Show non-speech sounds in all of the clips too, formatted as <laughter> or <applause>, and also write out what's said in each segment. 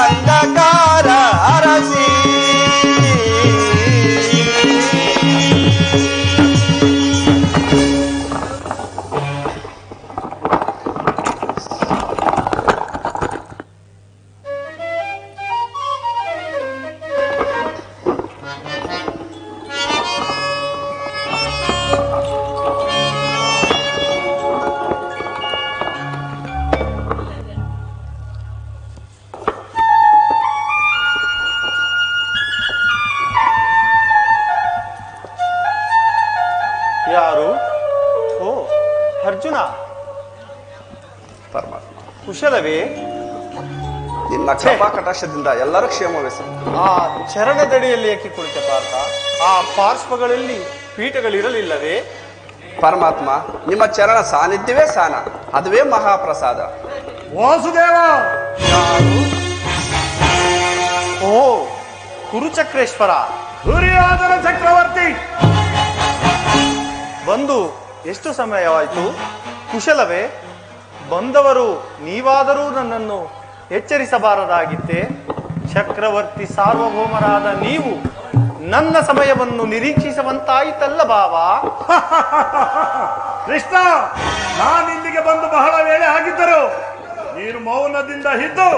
ಅಂಧಕಾರ ಅರಸಿ ಯಾರು? ಓ ಅರ್ಜುನ. ಪರಮಾತ್ಮ ಕುಶಲವೇ. ನಿನ್ನ ಕ್ಷೇಮ ಕಟಾಕ್ಷದಿಂದ ಎಲ್ಲರೂ ಕ್ಷೇಮವೇ ಸರ್. ಆ ಚರಣದಡಿಯಲ್ಲಿ ಏಕೆ ಕುಳಿತ ಪಾರ್ಥ. ಆ ಪಾರ್ಶ್ವಗಳಲ್ಲಿ ಪೀಠಗಳಿರಲಿಲ್ಲವೇ? ಪರಮಾತ್ಮ ನಿಮ್ಮ ಚರಣ ಸಾನ್ನಿಧ್ಯವೇ ಸಾನ ಅದುವೇ ಮಹಾಪ್ರಸಾದ. ವಾಸುದೇವ! ಯಾರು? ಓ ಕುರುಚಕ್ರೇಶ್ವರ. ದುರ್ಯೋಧನ ಚಕ್ರವರ್ತಿ! ಬಂದು ಎಷ್ಟು ಸಮಯವಾಯಿತು? ಕುಶಲವೇ, ಬಂದವರು ನೀವಾದರೂ ನನ್ನನ್ನು ಎಚ್ಚರಿಸಬಾರದಾಗಿತ್ತೆ. ಚಕ್ರವರ್ತಿ ಸಾರ್ವಭೌಮರಾದ ನೀವು ನನ್ನ ಸಮಯವನ್ನು ನಿರೀಕ್ಷಿಸುವಂತಾಯಿತಲ್ಲ ಬಾವಾ <laughs> ಕೃಷ್ಣ, ನಾನು ಇಲ್ಲಿಗೆ ಬಂದು ಬಹಳ ವೇಳೆ ಆಗಿದ್ದರು ನೀನು ಮೌನದಿಂದ ಹಿದ್ದು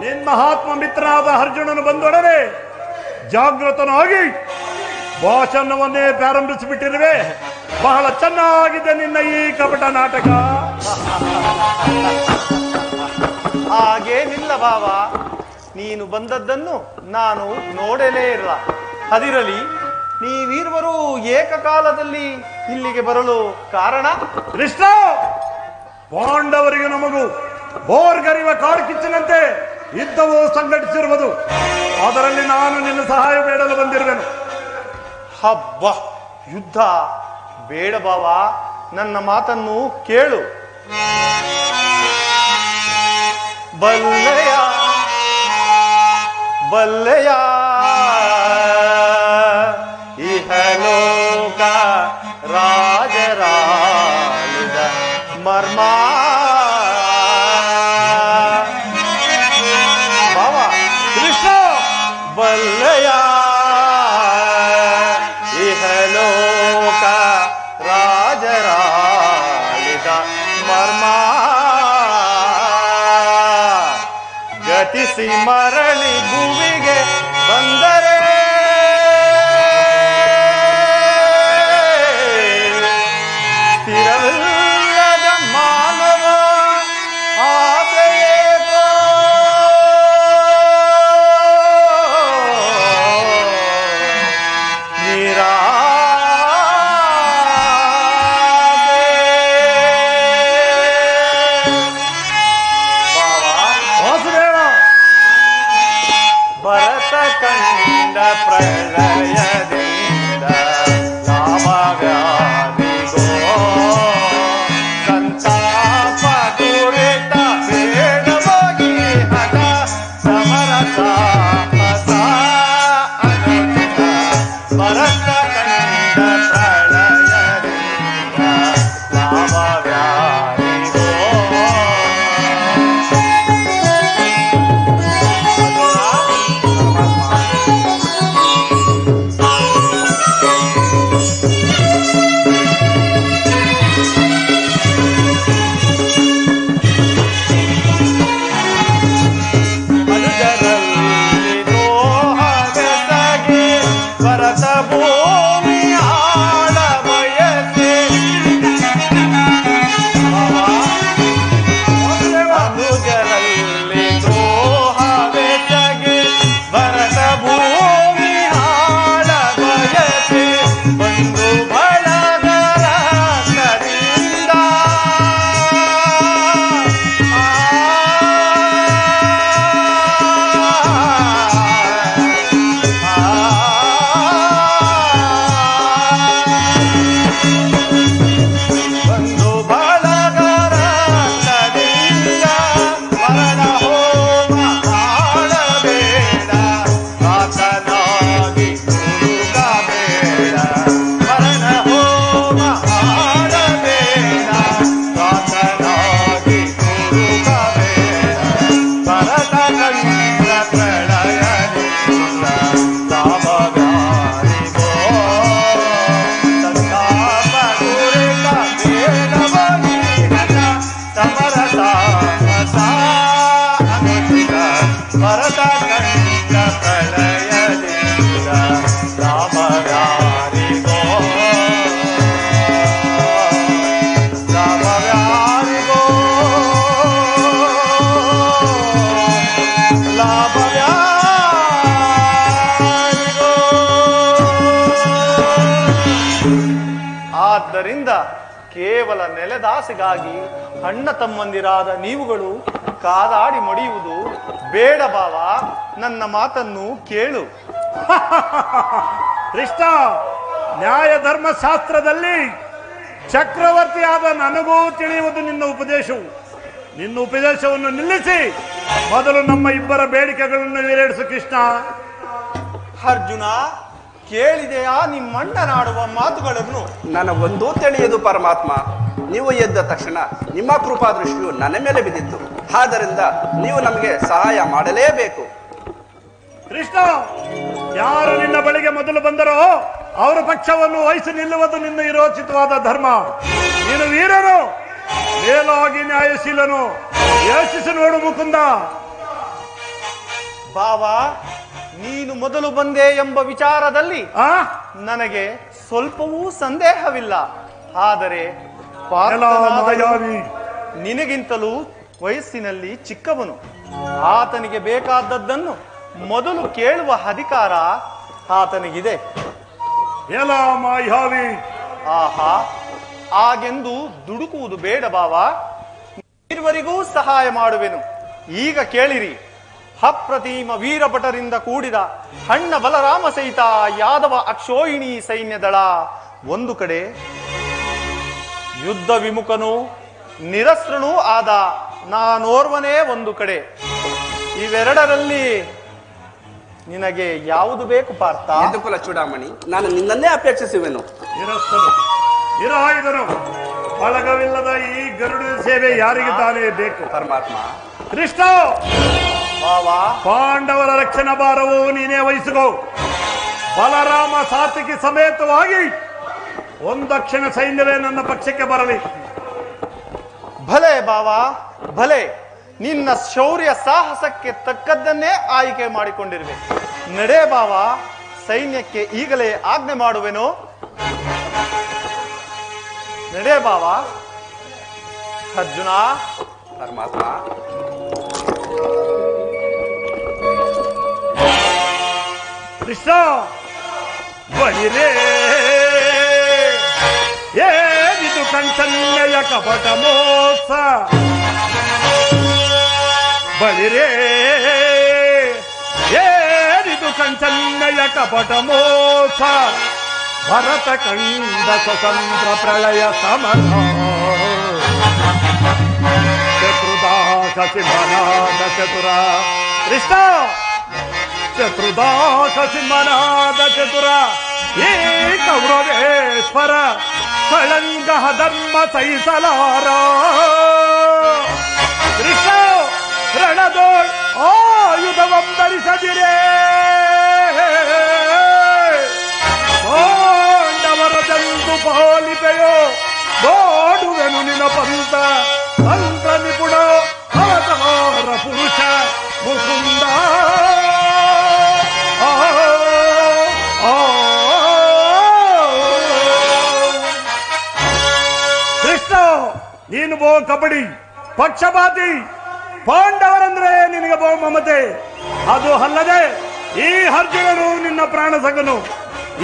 ನಿನ್ನ ಮಹಾತ್ಮ ಮಿತ್ರನಾದ ಅರ್ಜುನನು ಬಂದೊಡನೆ ಜಾಗೃತನಾಗಿ ಭಾಷಣವನ್ನೇ ಪ್ರಾರಂಭಿಸಿಬಿಟ್ಟಿರುವೆ. ಬಹಳ ಚೆನ್ನಾಗಿದೆ ನಿನ್ನ ಈ ಕಪಟ ನಾಟಕ. ಹಾಗೇನಿಲ್ಲ ಬಾವ ನೀನು ಬಂದದ್ದನ್ನು ನಾನು ನೋಡಲೇ ಇಲ್ಲ. ಅದಿರಲಿ ನೀವೀರ್ವರು ಏಕಕಾಲದಲ್ಲಿ ಇಲ್ಲಿಗೆ ಬರಲು ಕಾರಣ? ಕೃಷ್ಣ ಪಾಂಡವರಿಗೆ ನಮಗೂ ಬೋರ್ಗರಿವ ಕಾಡು ಕಿಚ್ಚಿನಂತೆ ಯುದ್ಧವು ಸಂಘಟಿಸಿರುವುದು. ಅದರಲ್ಲಿ ನಾನು ನಿನ್ನ ಸಹಾಯ ಬೇಡಲು ಬಂದಿರುವೆನು. ಹಬ್ಬ ಯುದ್ಧ ಬೇಡ ಬಾವ ನನ್ನ ಮಾತನ್ನು ಕೇಳು. ಬಲ್ಲೆಯ ಬಲ್ಲೆಯ ಇಹಲೋಕ ರಾಜರ ಮರ್ಮ. ಬಾವ ಕೃಷ್ಣ ಬಲ್ಲೆಯ सीमर pra ಕೇವಲ ನೆಲೆದಾಸಿಗಾಗಿ ಅಣ್ಣ ತಮ್ಮಂದಿರಾದ ನೀವುಗಳು ಕಾದಾಡಿ ಮಡಿಯುವುದು ಬೇಡ ಬಾವ, ನನ್ನ ಮಾತನ್ನು ಕೇಳು. <laughs> ಕೃಷ್ಣ, ನ್ಯಾಯ ಧರ್ಮಶಾಸ್ತ್ರದಲ್ಲಿ ಚಕ್ರವರ್ತಿಯಾದ ನನಗೂ ತಿಳಿಯುವುದು ನಿನ್ನ ಉಪದೇಶವು. ನಿನ್ನ ಉಪದೇಶವನ್ನು ನಿಲ್ಲಿಸಿ, ಮೊದಲು ನಮ್ಮ ಇಬ್ಬರ ಬೇಡಿಕೆಗಳನ್ನು ಈಡೇರಿಸು ಕೃಷ್ಣ. ಅರ್ಜುನ ಕೇಳಿದೆಯಾ ನಿಮ್ಮಣ್ಣನಾಡುವ ಮಾತುಗಳನ್ನು? ನನಗೊಂದೂ ತಿಳಿಯದು ಪರಮಾತ್ಮ. ನೀವು ಎದ್ದ ತಕ್ಷಣ ನಿಮ್ಮ ಕೃಪಾ ದೃಷ್ಟಿಯು ನನ್ನ ಮೇಲೆ ಬಿದ್ದಿತ್ತು. ಆದ್ದರಿಂದ ನೀವು ನಮಗೆ ಸಹಾಯ ಮಾಡಲೇಬೇಕು. ಕೃಷ್ಣ ಯಾರು ನಿನ್ನ ಬಳಿಗೆ ಮೊದಲು ಬಂದರೋ ಅವರ ಪಕ್ಷವನ್ನು ವಹಿಸಿ ನಿಲ್ಲುವುದು ನಿನ್ನ ಇರೋಚಿತವಾದ ಧರ್ಮ. ನೀನು ವೀರನು ಮೇಲಾಗಿ ನ್ಯಾಯಶೀಲನು ಯೋಚಿಸಿ ನೋಡು ಮುಕುಂದ. ಬಾವ ನೀನು ಮೊದಲು ಬಂದೆ ಎಂಬ ವಿಚಾರದಲ್ಲಿ ನನಗೆ ಸ್ವಲ್ಪವೂ ಸಂದೇಹವಿಲ್ಲ. ಆದರೆ ನಿನಗಿಂತಲೂ ವಯಸ್ಸಿನಲ್ಲಿ ಚಿಕ್ಕವನು. ಆತನಿಗೆ ಬೇಕಾದದ್ದನ್ನು ಮೊದಲು ಕೇಳುವ ಅಧಿಕಾರ ಆತನಿಗಿದೆ. ಆಹಾ ಹಾಗೆಂದು ದುಡುಕುವುದು ಬೇಡ ಬಾವಾ. ಇರುವರಿಗೂ ಸಹಾಯ ಮಾಡುವೆನು. ಈಗ ಕೇಳಿರಿ. ಅಪ್ರತಿಮ ವೀರಭಟರಿಂದ ಕೂಡಿದ ಹಣ್ಣ ಬಲರಾಮ ಸಹಿತ ಯಾದವ ಅಕ್ಷೋಹಿಣಿ ಸೈನ್ಯದಳ. ಒಂದು ಕಡೆ ಯುದ್ಧ ವಿಮುಖನೂ ನಿರಸ್ತ್ರನೂ ಆದ ನಾನೋರ್ವನೇ ಒಂದು ಕಡೆ. ಇವೆರಡರಲ್ಲಿ ನಿನಗೆ ಯಾವುದು ಬೇಕು ಪಾರ್ಥ? ಅನುಕೂಲ ಚೂಡಾಮಣಿ ನಾನು ನಿನ್ನನ್ನೇ ಅಪೇಕ್ಷಿಸುವೆನು. ನಿರಸ್ತನು ನಿರಾಯುಧನು ಬಳಗವಿಲ್ಲದ ಈ ಗರುಡ ಸೇವೆ ಯಾರಿಗೆ ತಾನೇ ಬೇಕು? ಪರಮಾತ್ಮ. ಕೃಷ್ಣ ಪಾಂಡವರ ರಕ್ಷಣಾ ಭಾರವು ನೀನೇ ವಹಿಸಿಕೋ. ಬಲರಾಮ ಸಾತ್ವಿಕಿ ಸಮೇತವಾಗಿ ಒಂದಕ್ಷಣ ಸೈನ್ಯವೇ ನನ್ನ ಪಕ್ಷಕ್ಕೆ ಬರಲಿ. ಭಲೆ ಬಾವಾ ಭಲೆ. ನಿನ್ನ ಶೌರ್ಯ ಸಾಹಸಕ್ಕೆ ತಕ್ಕದ್ದನ್ನೇ ಆಯ್ಕೆ ಮಾಡಿಕೊಂಡಿರುವೆ. ನಡೆ ಬಾವ ಸೈನ್ಯಕ್ಕೆ ಈಗಲೇ ಆಜ್ಞೆ ಮಾಡುವೆನು. ನಡೆ ಬಾವಾ. ಅರ್ಜುನ ಪರಮಾತ್ಮ. కృష్ణ! బలిరే ఏదిదు కంచన్యయ కపట మోస బలిరే ఏదిదు కంచన్యయ కపట మోస భరత కంద స్వతంత్ర ప్రళయ సమర! చతుర్దాశ చతురా కృష్ణ! ಕೃಷ್ಣ ಚತುರ್ದಾಸ ಸಿಂಹನಾದ ಚತುರ ಈ ಕೌರವೇಶ್ವರ ಕಳಂಕ ಧರ್ಮ ಸಹಿಸಲಾರ ಕೃಷ್ಣ ರಣದೋಳ್ ಆಯುಧವಂ ಧರಿಸದಿರೇ ಪಾಂಡವರ ಜಂತು ಪಾಲಿಪೆಯೋ ನೋಡುವೆನು ನಿನ ಪಂತ ತಂತ್ರ ನೀನು ಬೋ ಕಬಡ್ಡಿ, ಪಕ್ಷಪಾತಿ, ಪಾಂಡವರಂದ್ರೆ ನಿನಗೆ ಬೋ ಮಮತೆ. ಅದು ಅಲ್ಲದೆ ಈ ಅರ್ಜುನನು ನಿನ್ನ ಪ್ರಾಣ ಸಗನು.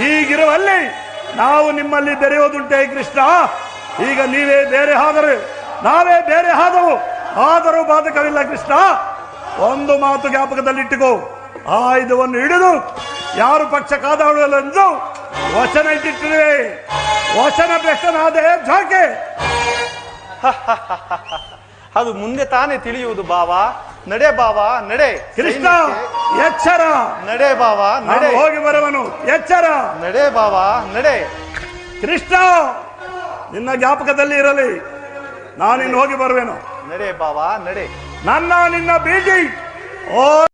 ಈಗಿರುವಲ್ಲಿ ನಾವು ನಿಮ್ಮಲ್ಲಿ ಬೆರೆಯೋದುಂಟೆ ಕೃಷ್ಣ. ಈಗ ನೀವೇ ಬೇರೆ ಹಾದರೆ. ನಾವೇ ಬೇರೆ ಆದವು ಆದರೂ ಬಾಧಕವಿಲ್ಲ ಕೃಷ್ಣ. ಒಂದು ಮಾತು ಜ್ಞಾಪಕದಲ್ಲಿಟ್ಟುಕೋ. ಆಯುಧವನ್ನು ಹಿಡಿದು ಯಾರು ಪಕ್ಷ ಕಾದಾಡಲೆಂದು ವಚನ ಇಟ್ಟಿಟ್ಟಿರುವೆ. ವಚನ ಭ್ರಷ್ಟನಾದೆ ಜಾಕೆ <laughs> ಅದು ಮುಂದೆ ತಾನೇ ತಿಳಿಯುವುದು ಬಾವಾ. ನಡೆ ಬಾವಾ ನಡೆ. ಕೃಷ್ಣ ಎಚ್ಚರ. ನಡೆ ಬಾವ ನಡೆ. ಹೋಗಿ ಬರುವನು. ಎಚ್ಚರ. ನಡೆ ಬಾವಾ ನಡೆ. ಕೃಷ್ಣ ನಿನ್ನ ಜ್ಞಾಪಕದಲ್ಲಿ ಇರಲಿ. ನಾನಿನ್ನು ಹೋಗಿ ಬರುವೆನು. ನಡೆ ಬಾವಾ ನಡೆ. ನನ್ನ ನಿನ್ನ ಬೀಜಿ ಓ